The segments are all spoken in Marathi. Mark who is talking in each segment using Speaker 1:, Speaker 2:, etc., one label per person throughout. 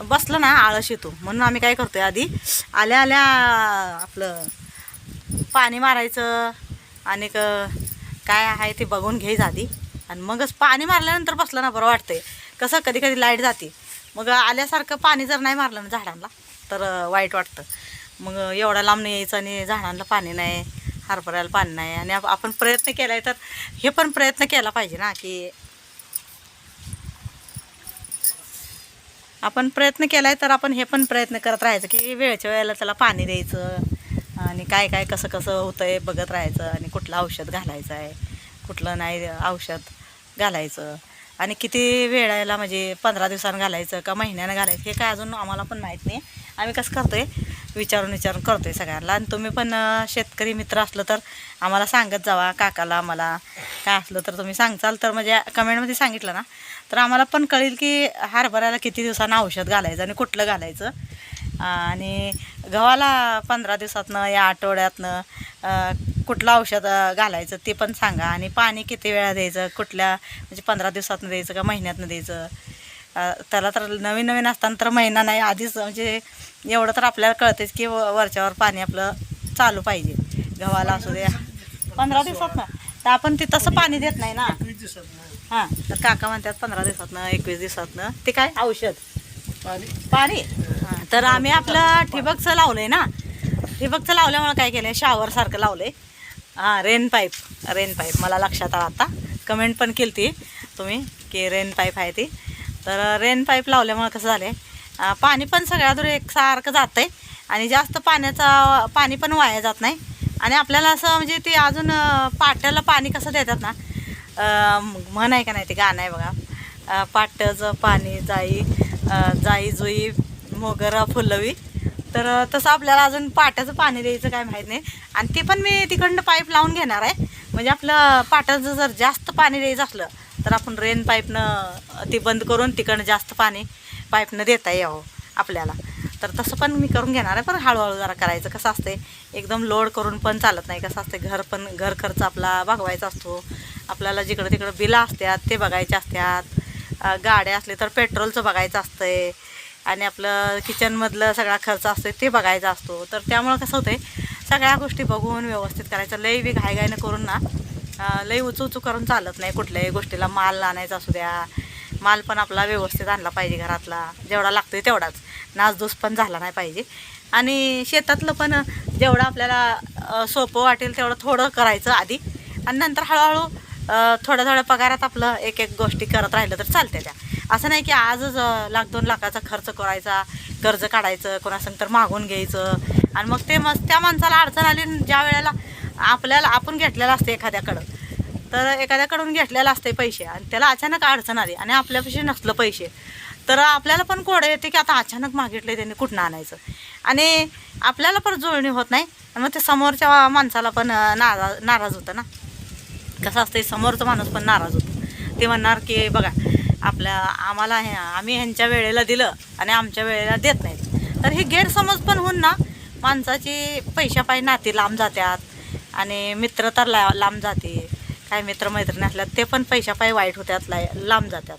Speaker 1: बसलं ना आळस येतो. म्हणून आम्ही काय करतोय आधी आल्या आल्या आपलं पाणी मारायचं आणि काय आहे ते बघून घ्यायचं आधी. आणि मगच पाणी मारल्यानंतर बसलं ना बरं वाटतंय. कसं कधी कधी लाइट जाते. मग आल्यासारखं पाणी जर नाही मारलं ना झाडांना तर वाईट वाटतं. मग एवढा लांब नाही यायचं आणि झाडांना पाणी नाही हरभऱ्याला पाणी नाही. आणि आपण प्रयत्न केला आहे तर हे पण प्रयत्न केला पाहिजे ना की आपण प्रयत्न केलाय तर आपण हे पण प्रयत्न करत राहायचं की वेळच्या वेळेला त्याला पाणी द्यायचं आणि काय काय कसं कसं होतंय बघत राहायचं आणि कुठलं औषध घालायचं आहे कुठलं नाही औषध घालायचं आणि किती वेळेला म्हणजे पंधरा दिवसानं घालायचं का महिन्यानं घालायचं हे काय अजून आम्हाला पण माहीत नाही. आम्ही कसं करतोय विचारून विचारून करतो आहे सगळ्यांना. आणि तुम्ही पण शेतकरी मित्र असलं तर आम्हाला सांगत जावा काकाला आम्हाला. काय असलं तर तुम्ही सांगचाल तर म्हणजे कमेंटमध्ये सांगितलं ना. तर आम्हाला पण कळेल की हरभऱ्याला किती दिवसानं औषध घालायचं आणि कुठलं घालायचं. आणि गव्हाला पंधरा दिवसातनं या आठवड्यातनं कुठलं औषध घालायचं ते पण सांगा. आणि पाणी किती वेळा द्यायचं कुठल्या म्हणजे पंधरा दिवसातनं द्यायचं का महिन्यातनं द्यायचं? त्याला तर नवीन नवीन असताना तर महिना नाही आधीच म्हणजे एवढं तर आपल्याला कळतेच की व- वरच्यावर पाणी आपलं चालू पाहिजे. गव्हाला असू द्या. पंधरा दिवसातनं तर आपण ते तसं पाणी देत नाही ना. हां. तर काका म्हणतात पंधरा दिवसातनं एकवीस दिवसातनं ते काय? औषध. पाणी? हां. तर आम्ही आपलं ठिबकचं लावलंय ना. ठिबकचं लावल्यामुळे काय केलंय? शावर सारखं लावलंय. हां रेन पाईप रेन पाईप मला लक्षात आलं आता. कमेंट पण केली ती तुम्ही की रेन पाईप आहे ती. तर रेन पाईप लावल्यामुळं कसं झालं आहे पाणी पण सगळ्यात रेक सारखं जातं आहे आणि जास्त पाण्याचा पाणी पण वाया जात नाही. आणि आपल्याला असं म्हणजे ते अजून पाट्याला पाणी कसं देतात ना म्हण आहे का नाही ते गाणं आहे बघा. पाट्याचं पाणी जाई जाई जुई मोगरा फुलवी. तर तसं आपल्याला अजून पाट्याचं पाणी द्यायचं काय माहीत नाही. आणि ते पण मी तिकडनं पाईप लावून घेणार आहे. म्हणजे आपलं पाट्याचं जर जास्त पाणी द्यायचं असलं तर आपण रेन पाईपनं ती बंद करून तिकडनं जास्त पाणी पाईपनं देता यावं आपल्याला. तर तसं पण मी करून घेणार आहे पण हळूहळू जरा करायचं. कसं असते एकदम लोड करून पण चालत नाही. कसं असते घर पण घर खर्च आपला भागवायचा असतो. आपल्याला जिकडं तिकडं बिलं असतात ते बघायचे असतात. गाड्या असले तर पेट्रोलचं बघायचं असतंय. आणि आपलं किचनमधलं सगळा खर्च असतो ते बघायचा असतो. तर त्यामुळं कसं होतंय सगळ्या गोष्टी बघून व्यवस्थित करायचं. लई बी घाईघाईनं करून ना लई उचू उचू करून चालत नाही कुठल्याही गोष्टीला. माल आणायचा असू द्या. माल पण आपला व्यवस्थित आणला पाहिजे घरातला. जेवढा लागतोय तेवढाच. नासधूस पण झाला नाही पाहिजे. आणि शेतातलं पण जेवढं आपल्याला सोपं वाटेल तेवढं थोडं करायचं आधी. आणि नंतर हळूहळू थोड्या थोड्या पगारात आपलं एक एक गोष्टी करत राहिलं तर चालते त्या. असं नाही की आजच लाख दोन लाखाचा खर्च करायचा कर्ज काढायचं कोणासंग तर मागून घ्यायचं. आणि मग ते मग त्या माणसाला अडचण आली आणि ज्या वेळेला आपल्याला आपण घेतलेलं असतं एखाद्याकडं. तर एखाद्याकडून घेतलेलं असते पैसे आणि त्याला अचानक अडचण आली आणि आपल्यापाशी नसलं पैसे. तर आपल्याला पण कोड येते की आता अचानक मागितले त्यांनी कुठनं आणायचं? आणि आपल्याला पण जुळणी होत नाही मग ते समोरच्या माणसाला पण नारा नाराज नाराज होतं ना. कसं असतं समोरचा माणूस पण नाराज होतो. ते म्हणणार की बघा आपल्या आम्हाला हे आम्ही ह्यांच्या वेळेला दिलं आणि आमच्या वेळेला देत नाहीत. तर हे गैरसमज पण होऊन ना माणसाची पैशापायी नाती लांब जात्यात. आणि मित्र तर ला लांब जाते. काय मित्रमैत्रिणी असल्यात ते पण पैशापायी वाईट होत्यात ला लांब जातात.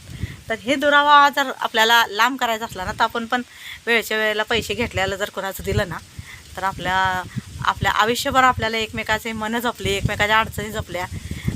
Speaker 1: तर हे दुरावा जर आपल्याला लांब करायचा असला ना तर आपण पण वेळच्या वेळेला पैसे घेतल्याला जर कोणाचं दिलं ना तर आपल्या आपल्या आयुष्यभर आपल्याला एकमेकाचे मनं जपली एकमेकाच्या अडचणी जपल्या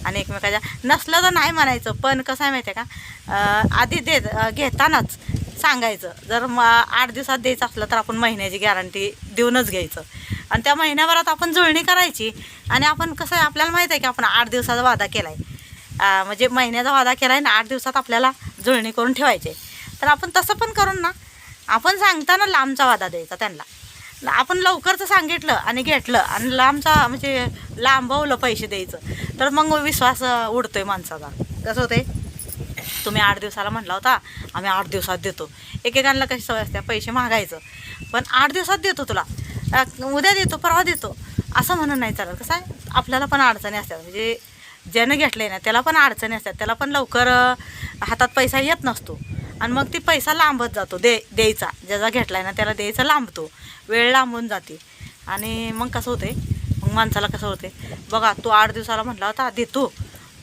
Speaker 1: आणि एकमेकाच्या नसलं तर नाही म्हणायचं पण कसं आहे माहिती आहे का? आधी देत घेतानाच सांगायचं. जर म आठ दिवसात द्यायचं असलं तर आपण महिन्याची गॅरंटी देऊनच घ्यायचं. आणि त्या महिन्याभरात आपण जुळणी करायची. आणि आपण कसं आहे आपल्याला माहीत आहे की आपण आठ दिवसाचा वादा केला आहे म्हणजे महिन्याचा वादा केला आहे ना आठ दिवसात आपल्याला जुळणी करून ठेवायची आहे. तर आपण तसं पण करून ना आपण सांगताना लांबचा वादा द्यायचा त्यांना. आपण लवकरचं सांगितलं आणि घेतलं आणि लांबचा म्हणजे लांबवलं पैसे द्यायचं तर मग विश्वास उडतो उडतोय माणसाचा. कसं होते तुम्ही आठ दिवसाला म्हटला होता आम्ही आठ दिवसात देतो. एकेकांना कशी सवय असते? पैसे मागायचं. पण आठ दिवसात देतो तुला. उद्या देतो परवा देतो. असं म्हणून नाही चालत. कसं आहे? आपल्याला पण अडचणी असतात. म्हणजे ज्यानं घेतले ना त्याला पण अडचणी असतात. त्याला पण लवकर हातात पैसा येत नसतो. आणि मग ती पैसा लांबत जातो. दे द्यायचा. ज्याचा घेतलाय ना त्याला द्यायचा लांबतो. वेळ लांबून जाते. आणि मग कसं होते मग माणसाला कसं होते बघा तू आठ दिवसाला म्हटला होता देतो.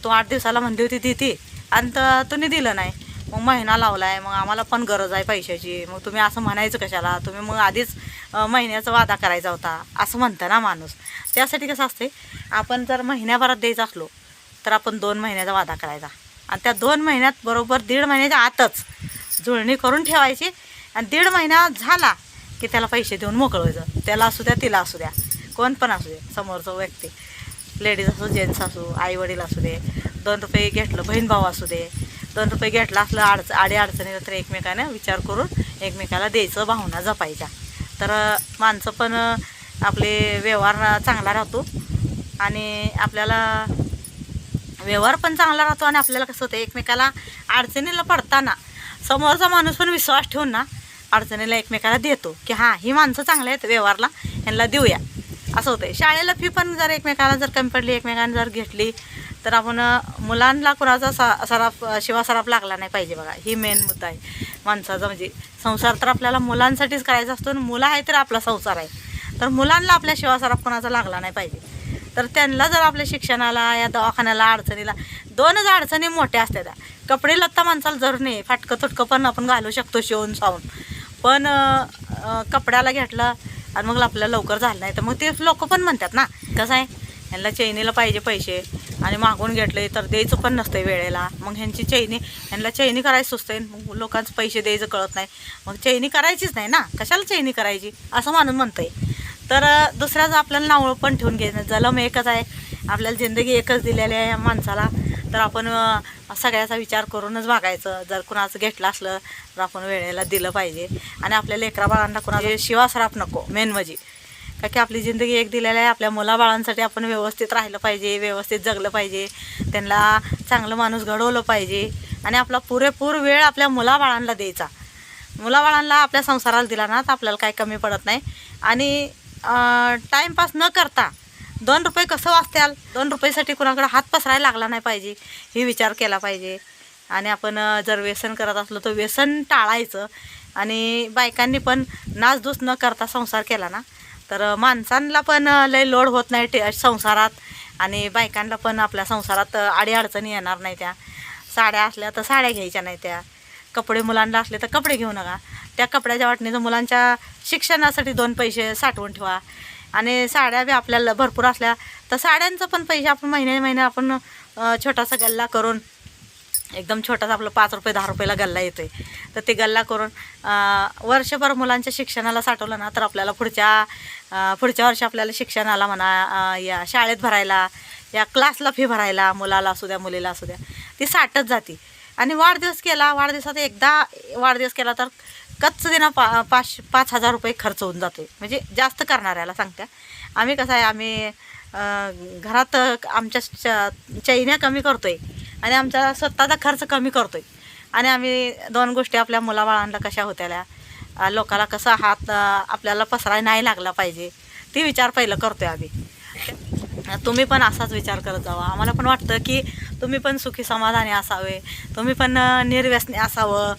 Speaker 1: तो आठ दिवसाला म्हणली होती देते. आणि तर तुम्ही दिलं नाही. मग महिना लावला आहे मग आम्हाला पण गरज आहे पैशाची. मग तुम्ही असं म्हणायचं कशाला? तुम्ही मग आधीच महिन्याचा वादा करायचा होता असं म्हणतं ना माणूस. त्यासाठी कसं असते आपण जर महिन्याभरात द्यायचं असलो तर आपण दोन महिन्याचा वादा करायचा. आणि त्या दोन महिन्यात बरोबर दीड महिन्याच्या आतच जुळणी करून ठेवायची. आणि दीड महिना झाला की त्याला पैसे देऊन मोकळवायचं. त्याला असू द्या तिला असू द्या. कोण पण असू दे समोरचं व्यक्ती. लेडीज असू जेंट्स असू आईवडील असू दे दोन रुपये घेतलं बहीण भाऊ असू दे दोन रुपये घेतलं असलं अडच आडी अडचणी तर एकमेकाने विचार करून एकमेकाला द्यायचं भावना जपायच्या. तर माणसं पण आपले व्यवहार चांगला राहतो. आणि आपल्याला व्यवहार पण चांगला राहतो आणि आपल्याला कसं होतं एकमेकाला अडचणीला पडताना समोरचा माणूस पण विश्वास ठेवून ना अडचणीला एकमेकाला देतो की हां ही माणसं चांगली आहेत व्यवहारला यांना देऊया. असं होतं शाळेला फी पण जर एकमेकाला जर कमी पडली एकमेकांना जर घेतली तर आपण मुलांना कुणाचा सा सराफ शिवा सराफ लागला नाही पाहिजे बघा. ही मेन मुद्दा आहे. माणसाचा म्हणजे संसार तर आपल्याला मुलांसाठीच करायचा असतो आणि मुलं आहे तर आपला संसार आहे. तर मुलांना आपल्या शिवा कोणाचा लागला नाही पाहिजे. तर त्यांना जर आपल्या शिक्षणाला या दवाखान्याला अडचणीला दोनच अडचणी मोठ्या असतात त्या. कपडे लत्ता माणसाला जर नाही फाटकं तुटकं पण आपण घालू शकतो शिवून सावून. पण कपड्याला घेतलं आणि मग आपल्याला लवकर झालं नाही तर मग ते लोक पण म्हणतात ना कसं आहे? ह्यांना चैनीला पाहिजे पैसे. आणि मागून घेतले तर द्यायचं पण नसतंय वेळेला. मग ह्यांची चैनी ह्यांना चैनी करायची सुचते मग लोकांचं पैसे द्यायचं कळत नाही. मग चैनी करायचीच नाही ना? कशाला चैनी करायची? असं माणूस म्हणतंय. तर अं, दुसऱ्याचं आपल्याला नावं पण ठेवून घे जलम एकच आहे. आपल्याला जिंदगी एकच दिलेली आहे या माणसाला. तर आपण सगळ्याचा विचार करूनच वागायचं. जर कुणाचं घेतलं असलं तर आपण वेळेला दिलं पाहिजे. आणि आपल्या लेकरा बाळांना कुणाचं शिवासराप नको मेन म्हणजे. का की आपली जिंदगी एक दिलेली आहे आपल्या मुलाबाळांसाठी आपण व्यवस्थित राहिलं पाहिजे व्यवस्थित जगलं पाहिजे त्यांना चांगलं माणूस घडवलं पाहिजे आणि आपला पुरेपूर वेळ आपल्या मुलाबाळांना द्यायचा. मुलाबाळांना आपल्या संसाराला दिला ना तर आपल्याला काही कमी पडत नाही. आणि टाईमपास न करता दोन रुपये कसं वाचत्याल? दोन रुपयेसाठी कुणाकडे हात पसरायला लागला नाही पाहिजे हे विचार केला पाहिजे. आणि आपण जर व्यसन करत असलो तर व्यसन टाळायचं. आणि बायकांनी पण नाचधूस न करता संसार केला ना तर माणसांना पण लय लोड होत नाही टे संसारात आणि बायकांना पण आपल्या संसारात अडीअडचणी येणार नाही त्या. साड्या असल्या तर साड्या घ्यायच्या नाही त्या. कपडे मुलांना असले तर कपडे घेऊ नका. त्या कपड्याच्या वाटणीचं मुलांच्या शिक्षणासाठी दोन पैसे साठवून ठेवा. आणि साड्या बी आपल्याला भरपूर असल्या तर साड्यांचं पण पैसे आपण महिने महिने आपण छोटासा गल्ला करून एकदम छोटासा आपलं पाच रुपये दहा रुपयाला गल्ला येतोय. तर ते गल्ला करून वर्षभर मुलांच्या शिक्षणाला साठवलं ना तर आपल्याला पुढच्या पुढच्या वर्षी आपल्याला शिक्षणाला म्हणा या शाळेत भरायला या क्लासला फी भरायला मुलाला असू द्या मुलीला असू द्या ती साठत जाते. आणि वाढदिवस केला वाढदिवसात एकदा वाढदिवस केला तर कच्च देणं पा पाच पाच हजार रुपये खर्च होऊन जातो म्हणजे जास्त करणाऱ्याला सांगत्या. आम्ही कसं आहे आम्ही घरात आमच्या च- चैन्या कमी करतो आहे आणि आमचा स्वतःचा खर्च कमी करतो आहे आणि आम्ही दोन गोष्टी आपल्या मुलाबाळांना कशा होत्याल्या लोकाला कसा हात आपल्याला पसराय नाही लागला पाहिजे. ती विचार पहिलं करतोय आम्ही. तुम्ही पण असाच विचार करत जावा. आम्हाला पण वाटतं की तुम्ही पण सुखी समाधानी असावे. तुम्ही पण निर्व्यसने निर्व्यसनी असावं.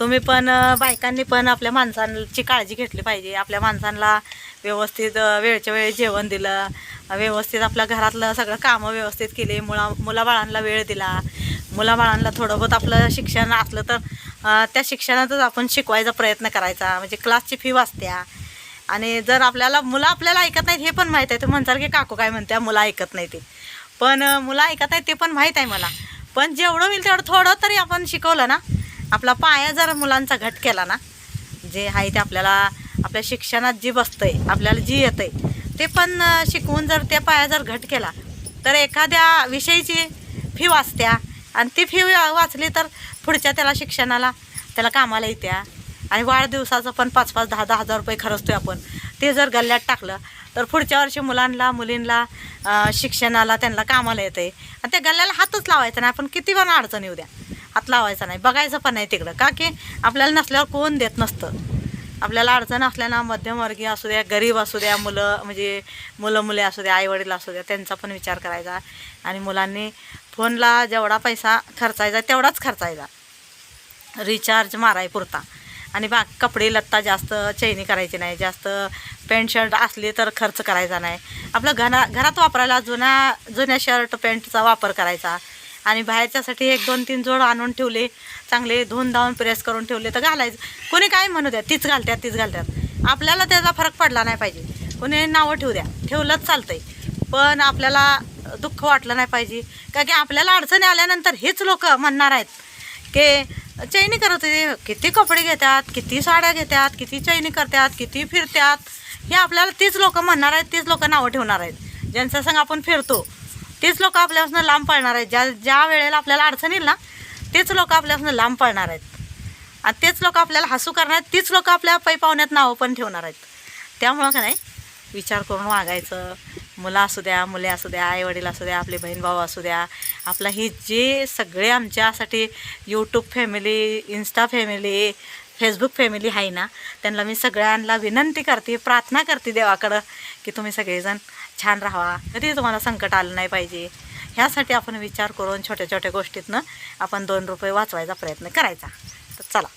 Speaker 1: तुम्ही पण बायकांनी पण आपल्या माणसांची काळजी घेतली पाहिजे. आपल्या माणसांना व्यवस्थित वेळच्या वेळी जेवण दिलं. व्यवस्थित आपल्या घरातलं सगळं कामं व्यवस्थित केली. मुला मुलाबाळांना वेळ दिला. मुलाबाळांना थोडं बहुत आपलं शिक्षण असलं तर त्या शिक्षणातच आपण शिकवायचा प्रयत्न करायचा. म्हणजे क्लासची फी वाचत्या. आणि जर आपल्याला मुलं आपल्याला ऐकत नाहीत हे पण माहीत आहे. तर म्हणताल की काकू काय म्हणत्या मुलं ऐकत नाही ते. पण मुलं ऐकत नाहीत ते पण माहीत आहे मला. पण जेवढं होईल तेवढं थोडं तरी आपण शिकवलं ना आपला पाया जर मुलांचा घट केला ना जे आहे ते आपल्याला आपल्या शिक्षणात जी बसतंय आपल्याला जी येतं आहे ते पण शिकवून जर त्या पाया जर घट केला तर एखाद्या विषयीची फी वाचत्या. आणि ती फी वाचली तर पुढच्या त्याला शिक्षणाला त्याला कामाला येत्या. आणि वाढदिवसाचं पण पाच पाच दहा दहा हजार रुपये खर्चतो आपण. ते जर गल्ल्यात टाकलं तर पुढच्या वर्षी मुलांना मुलींना शिक्षणाला त्यांना कामाला येतं आहे आणि त्या गल्ल्याला हातच लावायचा नाही. आपण किती पण अडचण येऊ द्या. हात लावायचा नाही. बघायचं पण नाही तिकडं. का की आपल्याला नसल्यावर कोण देत नसतं? आपल्याला अडचण असल्यानं मध्यमवर्गीय असू द्या गरीब असू द्या मुलं म्हणजे मुलं मुले असू द्या आईवडील असू द्या त्यांचा पण विचार करायचा. आणि मुलांनी फोनला जेवढा पैसा खर्चायचा तेवढाच खर्चायचा. रिचार्ज माराय पुरता. आणि बा कपडे लत्ता जास्त चैनी करायची नाही जास्त पॅन्ट शर्ट असले तर खर्च करायचा नाही. आपलं घरा घरात वापरायला जुन्या जुन्या शर्ट पॅन्टचा वापर करायचा. आणि बाहेरच्यासाठी एक दोन तीन जोड आणून ठेवले चांगले धुवून धावून प्रेस करून ठेवले तर घालायचं. कोणी काय म्हणू द्या तीच घालत्यात तीच घालत्यात. आपल्याला त्याचा फरक पडला नाही पाहिजे. कोणी नावं ठेवू द्या ठेवलंच चालतंय. पण आपल्याला दुःख वाटलं नाही पाहिजे. का की आपल्याला अडचणी आल्यानंतर हेच लोक म्हणणार आहेत. की चैनी करत होते किती कपडे घेतात किती साड्या घेतात किती चैनी करतात किती फिरतात हे आपल्याला तीच लोक म्हणणार आहेत तीच लोक नावं ठेवणार आहेत. ज्यांच्या संग आपण फिरतो तेच लोक आपल्यापासून लांब पळणार आहेत. ज्या ज्या वेळेला आपल्याला अडचण येईल ना तेच लोक आपल्यापासून लांब पळणार आहेत. आणि तेच लोक आपल्याला हसू करणार आहेत तीच लोक आपल्या पै पाहुण्यात नावं पण ठेवणार आहेत. त्यामुळं का नाही विचार करून वागायचं. मुलं असू द्या मुले असू द्या आई वडील असू द्या आपले बहीण भाऊ असू द्या. आपला ही जे सगळे आमच्यासाठी YouTube family Insta family Facebook family आहे ना त्यांना मी सगळ्यांना विनंती करते प्रार्थना करते देवाकडं की तुम्ही सगळेजण छान राहा कधी तुम्हाला संकट आलं नाही पाहिजे. ह्यासाठी आपण विचार करून छोट्या छोट्या गोष्टीतनं आपण दोन रुपये वाचवायचा प्रयत्न करायचा. तर चला.